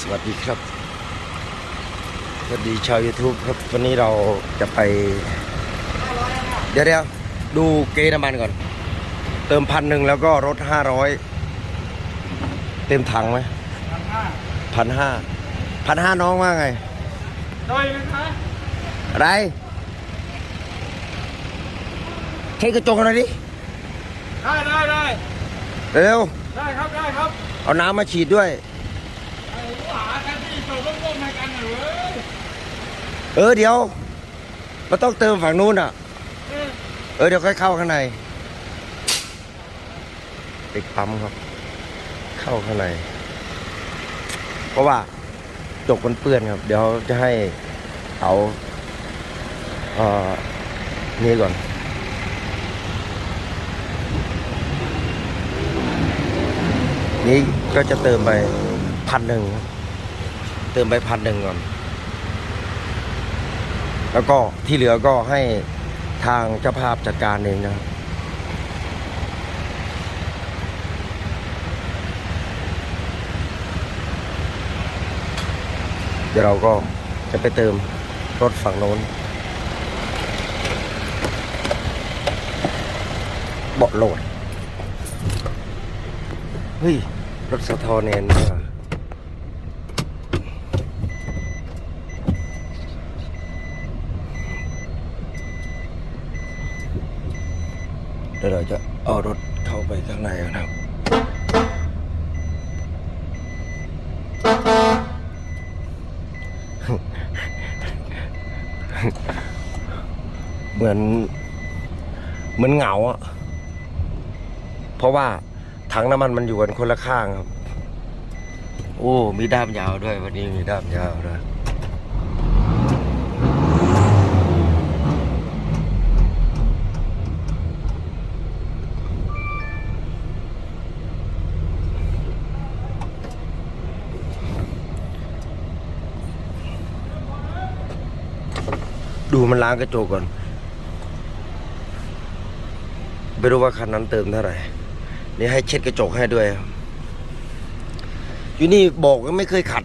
สวัสดีครับ สวัสดีชาว YouTube ครับ วันนี้เราจะไป เดี๋ยวเดี๋ยวดูเกณฑ์น้ำมันก่อน เติมพันหนึ่งแล้วก็รถห้าร้อยเต็มถังไหมพันห้าพันห้าพันห้าน้องว่าไงด้อยไหมคะอะไรเช็คกระจกหน่อยดิได้ได้ได้เร็วได้ครับได้ครับ เอาน้ำมาฉีดด้วย ไอ้ผู้หาแทนที่โจร่วมๆให้กันหน่อยเว้ย เออเดี๋ยว มันต้องเติมฝั่งนู้นอะเออเออเดี๋ยวค่อยเข้าข้างในเด็กปั๊มครับ เข้าข้างใน เพราะว่าจกมันเปื้อนครับ เดี๋ยวจะให้เอาเอ่อนี่ก่อนนี่ก็จะเติมไปพันหนึ่งครับเติมไปพันหนึ่งก่อน แล้วก็ที่เหลือก็ให้ทางเจ้าภาพจัดการเองนะครับเดี๋ยวเราก็จะไปเติมรถฝั่งโน้นเบาะโหลด เฮ้ย รถสะทอแนนนี่หว่าเดี๋ยวเราจะเอารถเข้าไปข้างในกันครับ เหมือน เหมือนเหงาอะเพราะว่าถังน้ำมันมันอยู่กันคนละข้างครับ โอ้ มีด้ามยาวด้วย วันนี้มีด้ามยาวด้วย มันล้างกระจกก่อนไม่รู้ว่าคันนั้นเติมเท่าไหร่นี่ให้เช็ดกระจกให้ด้วย อยู่นี่บอกว่าไม่เคยขัด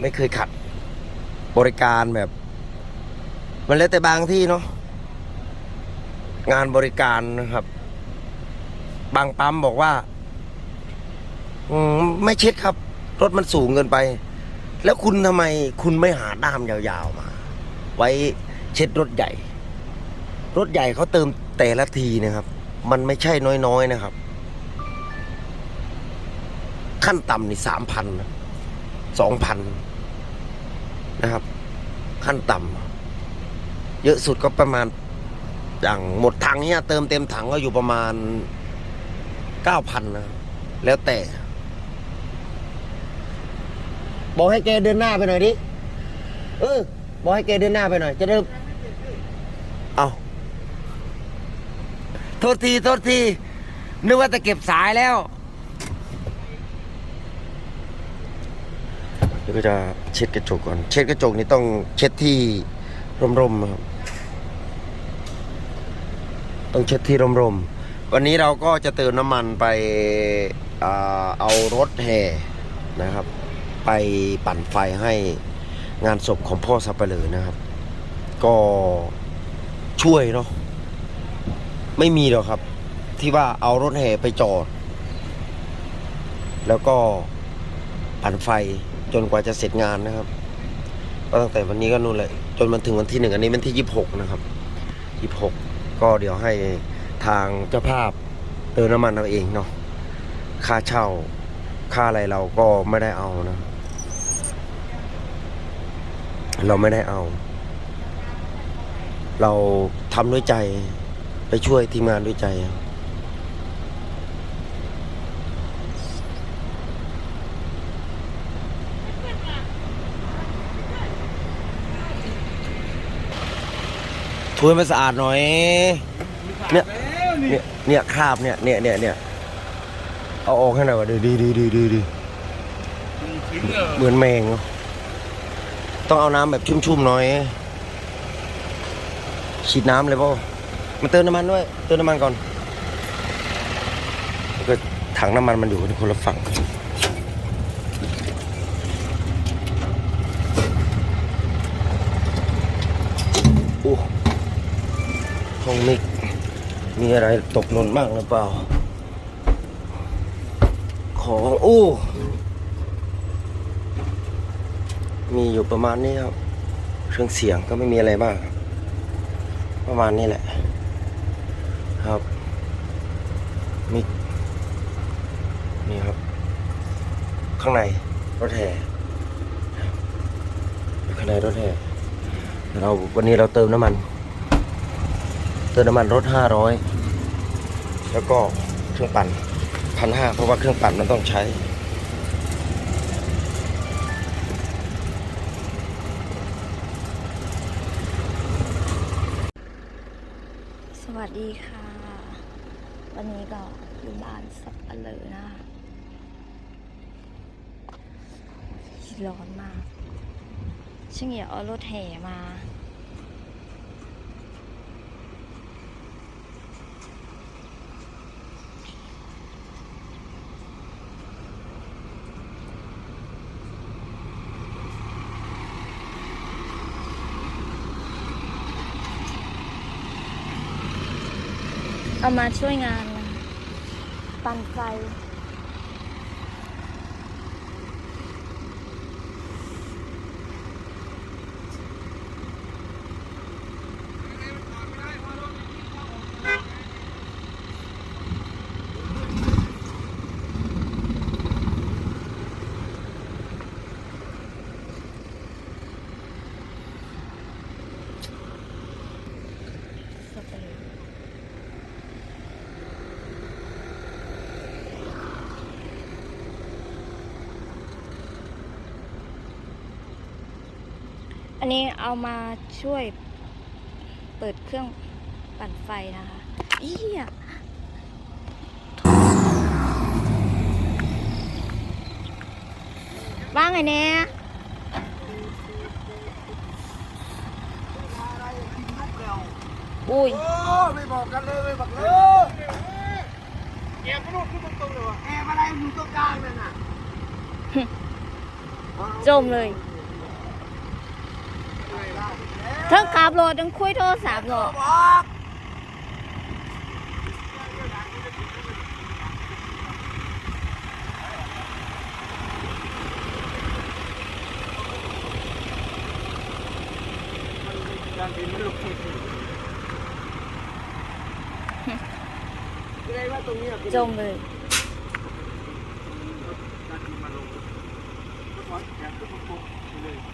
ไม่เคยขัด บริการแบบ มันแล้วแต่บางที่เนาะงานบริการนะครับ บางปั๊มบอกว่าอมไม่เช็ดครับ รถมันสูงเกินไป แล้วคุณทำไมคุณไม่หาด้ามยาวๆมา ไว้ เช็ดรถใหญ่ รถใหญ่เขาเติมแต่ละทีนะครับ มันไม่ใช่น้อยๆนะครับ ขั้นต่ำนี่สามพันสองพันนะครับ ขั้นต่ำเยอะสุดก็ประมาณ อย่างหมดถังเนี่ยเติมเต็มถังก็อยู่ประมาณเก้าพันนะแล้วแต่ บอกให้แกเดินหน้าไปหน่อยดิเออบอกให้แกเดินหน้าไปหน่อย จะได้เอาโทษทีโทษทีนึกว่าจะเก็บสายแล้วเดี๋ยวก็จะเช็ดกระจกก่อน เช็ดกระจกนี่ต้องเช็ดที่ร่มๆนะครับต้องเช็ดที่ร่มๆวันนี้เราก็จะเติมน้ำมันไปอเอารถแห่นะครับ ไปปั่นไฟให้งานศพของพ่อสับเปลือนะครับ ก็ช่วยเนาะ ไม่มีหรอกครับ ที่ว่าเอารถแห่ไปจอด แล้วก็ปั่นไฟจนกว่าจะเสร็จงานนะครับ ก็ตั้งแต่วันนี้ก็นู่นเลยจนมันถึงวันที่หนึ่งอันนี้วันที่ยี่สิบหกนะครับยี่สิบหกก็เดี๋ยวให้ทางเจ้าภาพเติมน้ำมันเอาเองเนาะค่าเช่า ค่าอะไรเราก็ไม่ได้เอานะ เราไม่ได้เอา เราทำด้วยใจ ไปช่วยทีมงานด้วยใจถ้วยมันสะอาดหน่อย เนี่ยเนี่ยเนี่ยคราบเนี่ยเนี่ยเนี่ยเนี่ยเอาออกให้หน่อยว่าดีดีดีดีดีดีเหมือนแมงเนอะต้องเอาน้ำแบบชุ่มๆหน่อยฉีดน้ำเลยพ่อ มันเติมน้ำมันด้วย เติมน้ำมันก่อนก็ถังน้ำมันมันอยู่คนละฝั่งโอ้ห้องนี้มีอะไรตกหล่นมากหรือเปล่า ของโอ้มีอยู่ประมาณนี้ครับ เครื่องเสียงก็ไม่มีอะไรบ้าง ประมาณนี้แหละ ครับมิกนี่ครับ ข้างในรถแห่ข้างในรถแห่เราวันนี้เราเติมน้ำมัน เติมน้ำมันรถห้าร้อยแล้วก็เครื่องปั่นพันห้าเพราะว่าเครื่องปั่นมันต้องใช้สวัสดีค่ะ วันนี้ก็อยู่บ้านสับปะเลยนะร้อนมากช่างอย่าเอารถแห่มา เอามาช่วยงาน ปั่นไฟ อันนี้เอามาช่วยเปิดเครื่องปั่นไฟนะคะอีอะว่างไงเนี่ยอุ้ยโอ้ไม่บอกกันเลยไม่บอกเลยเกียร์ก็นู่นขึ้นตรงๆเลยวะแอบอะไรอยู่ตรงกลางนั่นน่ะจมเลย ทั้งขับรถทั้งคุยโทรศัพท์เนาะบอกการบินไม่ลงแสดงว่าตรงนี้อะจมเลยการบินมาลงก็ถอยแขนขึ้นปุ๊บเลยฝั่งนู้นเป็นแขนเลยฝั่งนู้น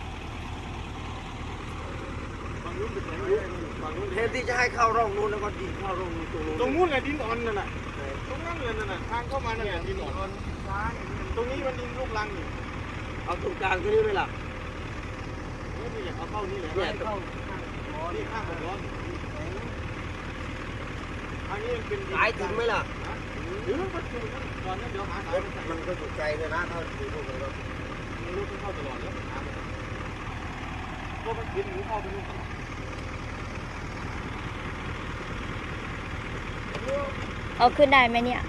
แทนที่จะให้เข้าร่องนู้นแล้วก็ดีเข้าร่องนู้นตรงนู้นตรงนู้นแหละดินอ่อนนั่นน่ะตรงนั้นเลยนั่นน่ะทางเข้ามานั่นแหละดินอ่อนตรงนี้มันดินลูกรังนี่เอาตรงกลางตรงนี้ไหมล่ะนี่แหละเอาเข้านี่แหละเนี่ยเข้านี่ข้างผมร้อนทางนี้มันเป็นสายถึงไหมล่ะหรือมันอยู่นั่นตอนนั้นเดี๋ยวหาสายมาใส่มันก็อยู่ไกลเลยนะถ้าดูพวกเรามันรู้เข้าตลอดแล้วหามาเพราะมันบินหรือเข้าไปนู่น เอาขึ้นได้ไหมเนี่ย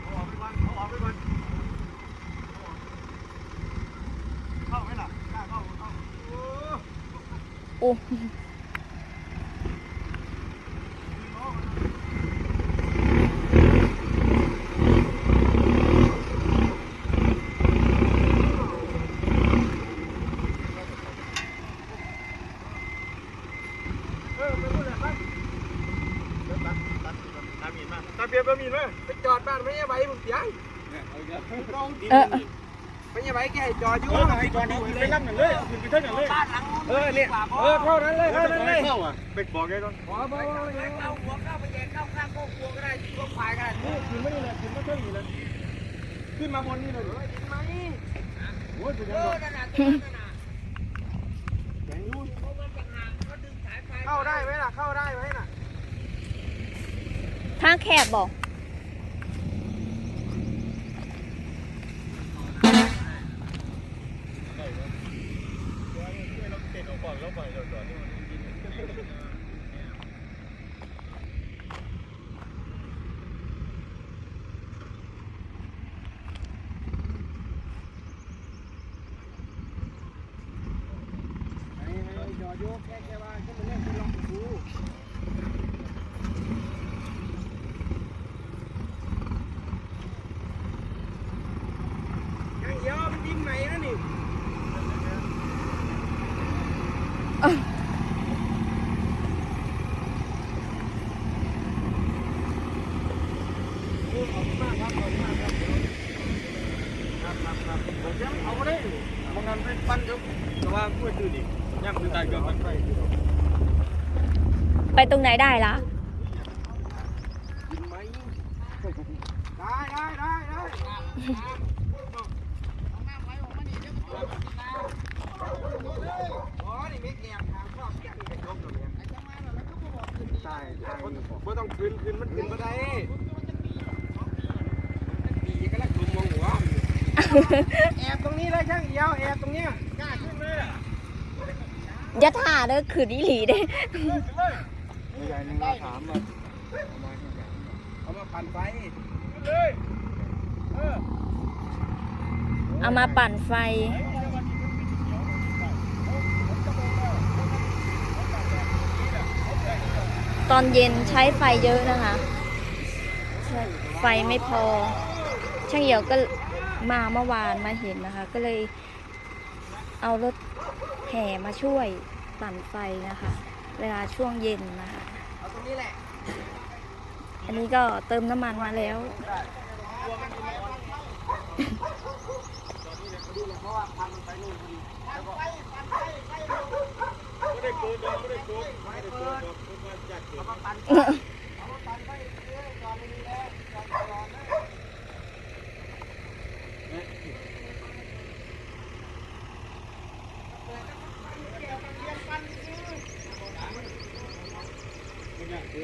เอาออกไปก่อนเอาออกไปก่อนเข้าไหมล่ะกล้าเข้าเข้าโอ้ โอ้ เออไปนู่นแหละไปเดี๋ยวตัดตัดตามมีดมาตามเบียร์บะมีดมาไปจอดบ้านไม่ใช่ใบมึงเสียงกองดินเออไม่ใช่ใบแกจอดอยู่ไปจอดอยู่ไปนั่งกันเลยขึ้นไปเท่านั้นเลยบ้านหลังเออเนี่ยเออเท่านั้นเลยเท่านั้นเลยเข้าอะเบกบอกไงตอนขอบอกเข้าหัวเข้าไปแย่เข้าข้างโคกลัวก็ได้ก็ควายก็ได้ขึ้นไม่ได้เลยขึ้นไม่เท่านี้เลยขึ้นมาบนนี่เลยขึ้นมานี่โอ้ยเป็นยังไงยังอยู่ เข้าได้ไหมล่ะ เข้าได้ไหมล่ะ ทางแคบบอก เต้นออกก่อนแล้วไปจอดจอดนี่มันดิน โยกแค่แค่ว่าแค่มันเล่นคุณลองดูยังเดียวมันยิ้มไหนนะนี่ เอาไปได้บางงานเป็นปั้นยกแต่ว่าพูดดูดิย่ำคือตายเกินมันไป ไปตรงไหนได้ล่ะไหมได้ได้ได้ได้อ๋อนี่ไม่แกมทางชอบแกมนี่ยกตรงนี้ใช่ใช่ไม่ต้องคืนคืนมันคืนมาได้ปีก็ล้วกลุ่มมองหัว แอบตรงนี้เลยช่างเดียวแอบตรงเนี้ยกล้าขึ้นเลยอะอย่าถ่าเด้อขืนอีหลีเด้ ใหญ่หนึ่งเราถามมาเอามาปั่นไฟเลยเออเอามาปั่นไฟ ตอนเย็นใช้ไฟเยอะนะคะ ไฟไม่พอ ช่างเหี่ยวก็มาเมื่อวานมาเห็นนะคะ ก็เลยเอารถแห่มาช่วยปั่นไฟนะคะ เวลาช่วงเย็นนะคะเอาตรงนี้แหละอันนี้ก็เติมน้ำมันมาแล้ว บร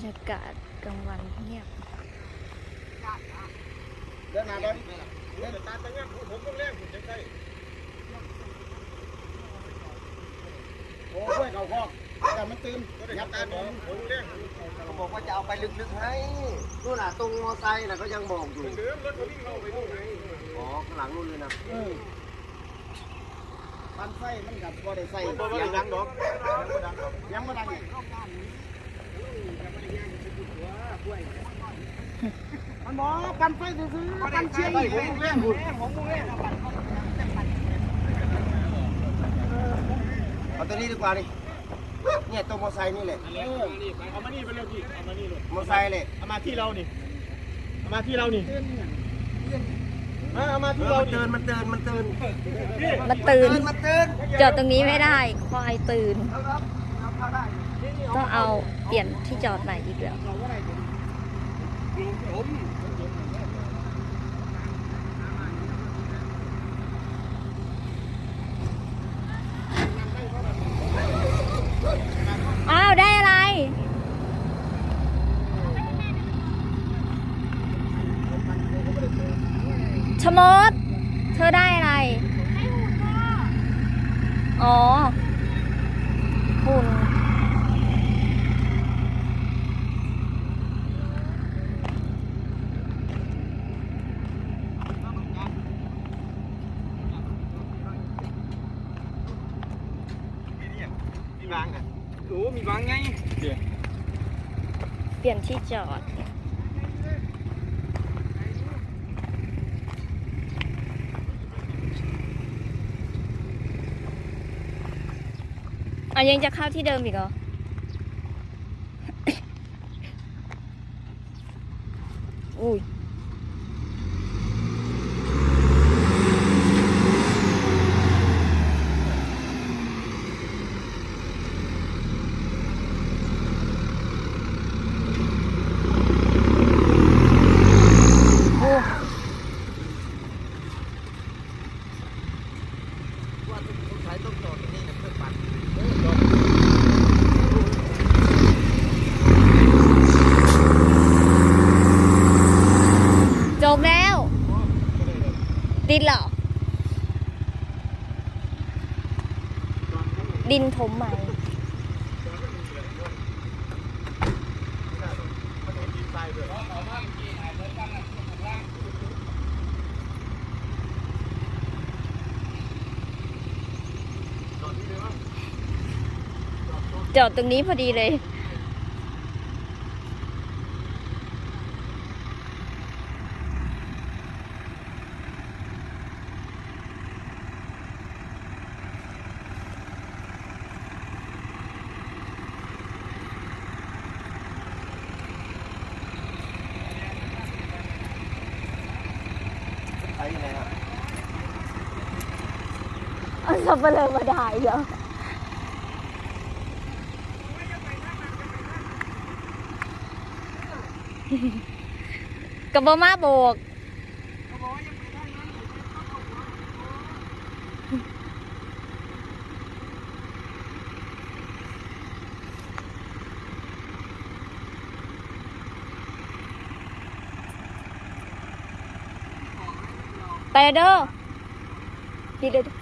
รยากาศกลางวันเงียบเดินมาบอลเดินตามตะเงี้ยผมต้องเลี้ยงผมจะใช่โอ้ยเขาคอกแต่มันตื่นยับตาผมผมเลี้ยงเขาบอกว่าจะเอาไปลึกๆให้นู่นน่ะตรงมอไซค์น่ะก็ยังบอกอยู่รถเขาวิ่งเข้าไปนู่นไงอ๋อข้างหลังนู่นเลยนะ ปันไฟมันกับบ่ได้ใส่ยังดังดอกยังไม่ดังอีกมันบอกปันไฟซื้อปันเชียร์อีกผมเลี้ยงผมผมเลี้ยงเอาตัวนี้ดีกว่านี่เนี่ยตรงมอไซค์นี่แหละเอามานี่ไปเร็วพี่เอามานี่เลยมอไซค์เลยเอามาที่เรานี่เอามาที่เรานี่เอา มาที่เอเราอมันนี่เตือนมันเตือนมันเตือนมันตื่น มันเตือนจอดตรงนี้ไม่ได้ควายตื่น ต้องเอาเปลี่ยนที่จอดใหม่อีกแล้วอ้าว ได้อะไร ชะมด เธอได้อะไร อ๋อ หุ่น มีวางอะโอ้มีวางไงเดี๋ยว เปลี่ยน ที่จอด อะยังจะเข้าที่เดิมอีกเหรออุ้ย ดินหรอ ดินถมใหม่จอดตรงนี้พอดีเลย สับเปลือมาได้เหรอกับบมาโบกไปเด้อพี่เด้อ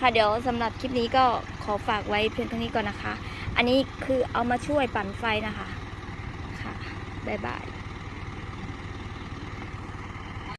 ค่ะเดี๋ยวสำหรับคลิปนี้ก็ขอฝากไว้เพียงเท่านี้ก่อนนะคะ อันนี้คือเอามาช่วยปั่นไฟนะคะ ค่ะ บ๊ายบาย